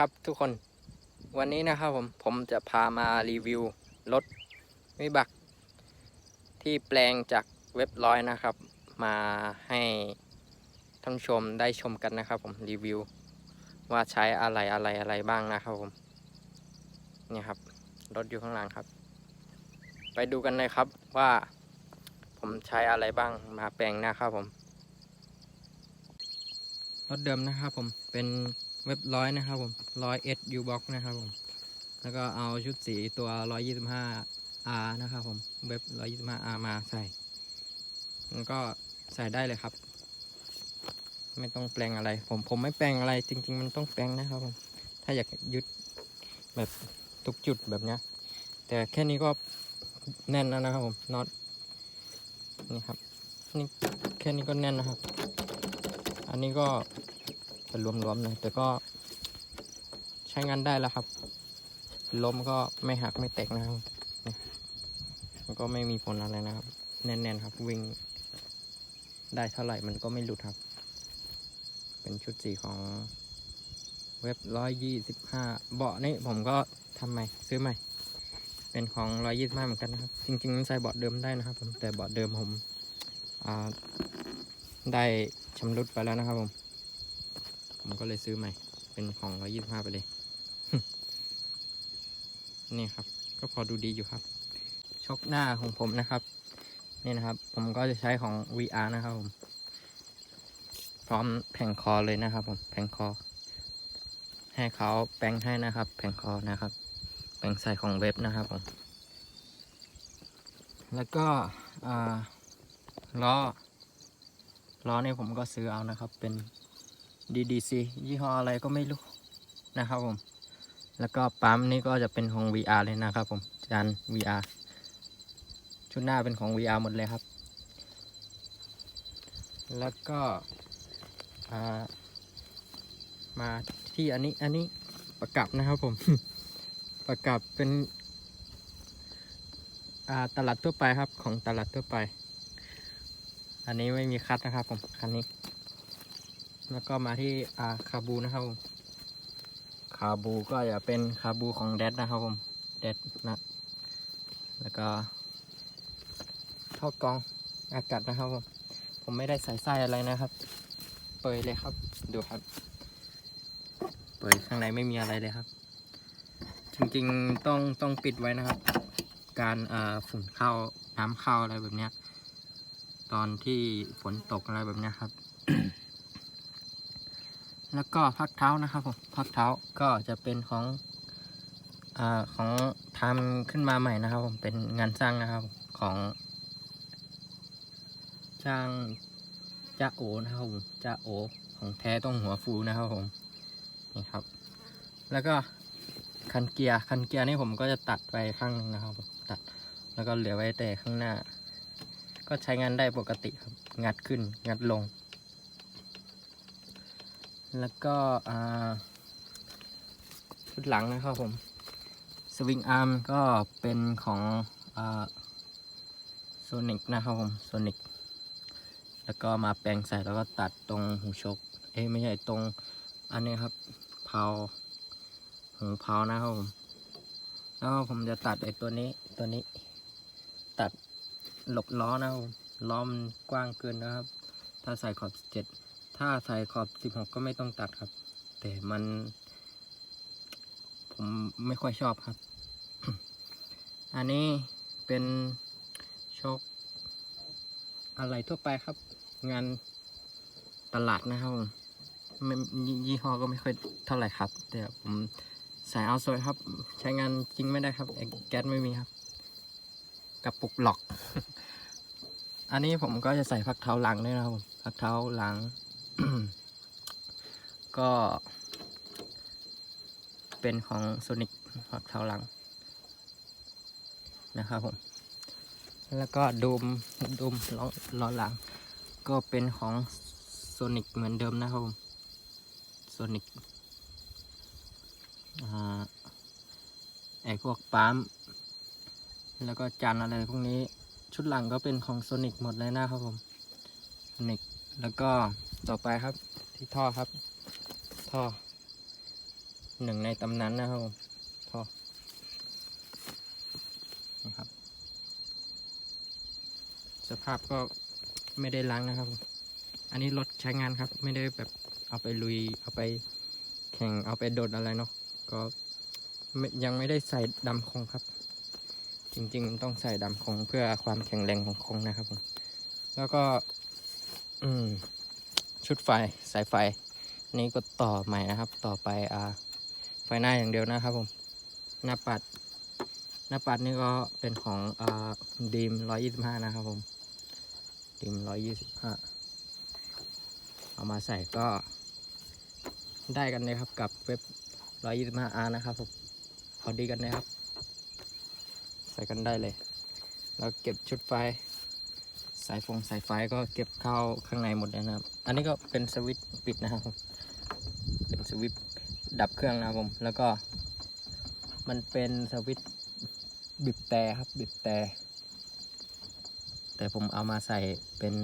ครับทุกคน วันนี้นะครับผม ผมจะพามารีวิวรถวิบัก ที่แปลงจากเว็บร้อยนะครับ มาให้ท่านชมได้ชมกันนะครับ ผมรีวิว ว่าใช้อะไรอะไรอะไรบ้างนะครับผมเนี่ยครับรถอยู่ข้างหลังครับ ไปดูกันเลยครับว่าผมใช้อะไรบ้างมาแปลงนะครับผมรถเดิมนะครับผมเป็น เว็บร้อยนะครับผมร้อยเอสยูบ็อกนะครับผม แล้วก็เอาชุดสีตัวร้อยยี่สิบห้า R นะครับผม เว็บร้อยยี่สิบห้า R มาใส่ แล้วก็ใส่ได้เลยครับ ไม่ต้องแปลงอะไร ผมผมไม่แปลงอะไร จริง ๆ มันต้องแปลงนะครับผม ถ้าอยากยึดแบบทุกจุดแบบเนี้ยแต่แค่นี้ก็แน่นแล้วนะครับผมน็อตนี่ครับนี่แค่นี้ก็แน่นนะครับ อันนี้ก็ เป็นรวมๆเลยแต่ก็ใช้งานได้แล้วครับ ล้มก็ไม่หักไม่แตกนะครับมันก็ไม่มีผลอะไรนะครับ แน่นๆครับ วิ่ง ได้เท่าไหร่มันก็ไม่หลุดครับ เป็นชุดสีของเว็บร้อยยี่สิบห้าเบาะนี่ผมก็ทำใหม่ซื้อใหม่ เป็นของร้อยยี่สิบห้าเหมือนกันนะครับ จริงๆมันใส่เบาะเดิมได้นะครับผมแต่เบาะเดิมผมได้ชำรุดไปแล้วนะครับผม ผมก็เลยซื้อใหม่ เป็นของร้อยี่ห้าไปเลย นี่ครับ ก็พอดูดีอยู่ครับ ช็อกหน้าของผมนะครับ นี่นะครับ ผมก็จะใช้ของ VR นะครับผม พร้อมแผงคอเลยนะครับ ผม แผงคอ ให้เขาแปลงให้นะครับ แผงคอนะครับ แปลงใส่ของเว็บนะครับผม แล้วก็ล้อล้อเนี่ยผมก็ซื้อเอานะครับ เป็น DDC ยี่ห้ออะไรก็ไม่รู้นะครับผม แล้วก็ปั๊มนี่ก็จะเป็นของ VR เลยนะครับผมจาน VR ชุดหน้าเป็นของ VR หมดเลยครับ แล้วก็มาที่อันนี้อันนี้ประกับนะครับผม ประกับเป็นตลาดทั่วไปครับของตลาดทั่วไป อันนี้ไม่มีคัดนะครับผมคันนี้ แล้วก็มาที่อ่าคาบูนะครับผมคาบูก็จะเป็นคาบูของแดดนะครับผมแดดนะแล้วก็ท่อกรองอากาศนะครับผมผมไม่ได้ใส่ไส้อะไรนะครับ เปิดเลยครับ ดูครับ เปิดข้างในไม่มีอะไรเลยครับ จริงๆต้องต้องปิดไว้นะครับ การอ่าฝุ่นเข้าน้ำเข้าอะไรแบบเนี้ย ตอนที่ฝนตกอะไรแบบเนี้ยครับ แล้วก็พักเท้านะครับผมพักเท้าก็จะเป็นของอของทำขึ้นมาใหม่นะครับผมเป็นงานสร้างนะครับของช่างจ้าโอนะครับผมจ้าโอของแท้ต้องหัวฟูนะครับผมนี่ครับ แล้วก็คันเกียร์คันเกียร์นี่ผมก็จะตัดไปข้างหนึงนะครับผมตัดแล้วก็เหลือไว้แต่ข้างหน้า ก็ใช้งานได้ปกติครับงัดขึ้นงัดลง แล้วก็ชุดหลังนะครับผมสวิงอาร์มก็เป็นของโซนิกนะครับผมโซนิกแล้วก็มาแปลงใส่แล้วก็ตัดตรงหูชก เอ้ยไม่ใช่ตรงอันนี้ครับเพาหูเพานะครับผมแล้วก็ผมจะตัดไอ้ตัวนี้ตัวนี้ ตัดหลบล้อนะครับล้อมันกว้างเกินนะครับ ถ้าใส่ขอบเจ็ด ถ้าใส่ขอบสิบหกก็ไม่ต้องตัดครับ แต่มัน ผมไม่ค่อยชอบครับ อันนี้เป็นชคอะไรทั่วไปครับ งานตลาดนะครับผมยี่ยี่ห้อก็ไม่ค่อยเท่าไหร่ครับ แต่ผมใส่เอาสวยครับ ใช้งานจริงไม่ได้ครับแก๊สไม่มีครับกระปุกหลอก อันนี้ผมก็จะใส่พักเท้าหลังด้วยนะครับผมพักเท้าหลัง ก็ เป็นของโซนิกพักเท้าหลัง นะครับผม แล้วก็ดูมดูมล้อล้อหลัง ก็เป็นของโซนิกเหมือนเดิมนะครับผมโซนิกไอพวกปั๊มแล้วก็จานอะไรพวกนี้ชุดหลังก็เป็นของโซนิกหมดเลยนะครับผมโซนิกแล้วก็ ต่อไปครับ ที่ท่อครับ ท่อหนึ่งในตำนานนะครับผมท่อนะครับ สภาพก็ไม่ได้ล้างนะครับผมอันนี้รถใช้งานครับ ไม่ได้แบบเอาไปลุย เอาไปแข่งเอาไปโดดอะไรเนาะก็ยังไม่ได้ใส่ดำคงครับ จริงๆต้องใส่ดำคงเพื่อความแข็งแรงของคงนะครับผมแล้วก็ อืม ชุดไฟสายไฟ นี่ก็ต่อใหม่นะครับ ต่อไปอ่าไฟหน้าอย่างเดียวนะครับผม หน้าปัด หน้าปัดนี่ก็เป็นของอ่าดีมร้อยยี่สิบห้านะครับผมดีมร้อยยี่สิบห้าเอามาใส่ก็ได้กันเลยครับกับเว็บร้อยยี่สิบห้าอานะครับผมพอดีกันนะครับ ใส่กันได้เลยแล้วเก็บชุดไฟ สายฟงสายไฟก็เก็บเข้าข้างในหมดเลยนะครับ อันนี้ก็เป็นสวิตช์ปิดนะครับ เป็นสวิตช์ดับเครื่องนะครับผม แล้วก็มันเป็นสวิตช์บิดแต่ครับบิดแต่แต่ผมเอามาใส่เป็น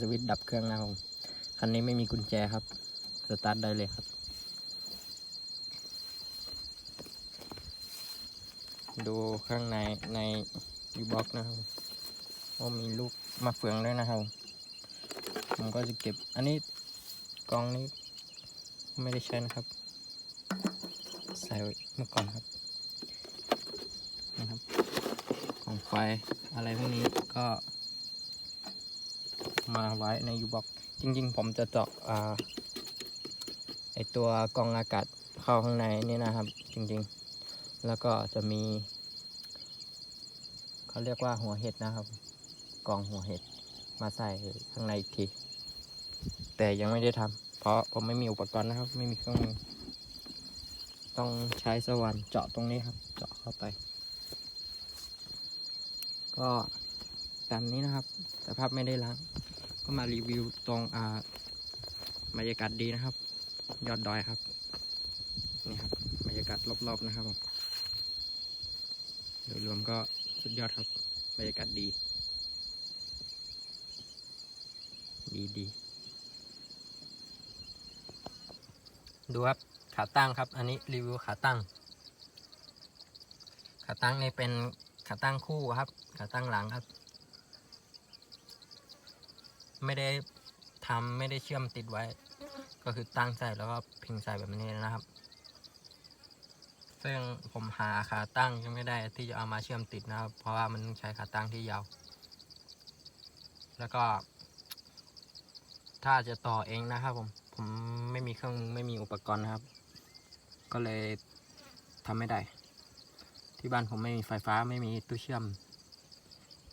สวิตช์ดับเครื่องนะครับผมคันนี้ไม่มีกุญแจครับ สตาร์ทได้เลยครับ ดูข้างในในยูบ็อกนะครับ มีลูกมะเฟืองด้วยนะครับ ผมก็จะเก็บ อันนี้กล่องนี้ไม่ได้ใช้นะครับ ใส่ไว้เมื่อก่อนครับนะครับกองไฟอะไรพวกนี้ก็มาไว้ในยูบ็อกจริง ๆ ผมจะเจาะอ่าไอตัวกองอากาศเข้าข้างในนี่นะครับ จริงๆ แล้วก็จะมี เขาเรียกว่าหัวเห็ดนะครับ กองหัวเห็ดมาใส่ข้างในอีกที แต่ยังไม่ได้ทำเพราะผมไม่มีอุปกรณ์นะครับ ไม่มีเครื่องมือต้องใช้สว่านเจาะตรงนี้ครับ เจาะเข้าไป ก็ตามนี้นะครับ สภาพไม่ได้ล้าง ก็มารีวิวตรงอ่าบรรยากาศดีนะครับ ยอดดอยครับ นี่ครับบรรยากาศรอบๆนะครับโดยรวมก็สุดยอดครับ บรรยากาศดี ดีดีดูครับขาตั้งครับ อันนี้รีวิวขาตั้ง ขาตั้งนี่เป็นขาตั้งคู่ครับ ขาตั้งหลังครับ ไม่ได้ทำไม่ได้เชื่อมติดไว้ ก็คือตั้งใส่แล้วก็พิงใส่แบบนี้นะครับ ซึ่งผมหาขาตั้งยังไม่ได้ที่จะเอามาเชื่อมติดนะครับ เพราะว่ามันใช้ขาตั้งที่ยาว แล้วก็ ถ้าจะต่อเองนะครับ ผมผมไม่มีเครื่องไม่มีอุปกรณ์นะครับ ก็เลยทำไม่ได้ ที่บ้านผมไม่มีไฟฟ้าไม่มีตู้เชื่อม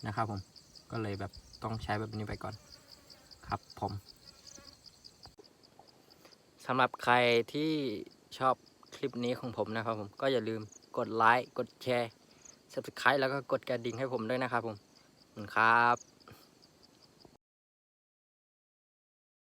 นะครับ ผมก็เลยแบบต้องใช้แบบนี้ไปก่อนครับผมสำหรับใครที่ชอบคลิปนี้ของผมนะครับผมก็อย่าลืมกดไลค์กดแชร์ subscribe แล้วก็กดกระดิ่งให้ผมด้วยนะครับผมขอบคุณครับ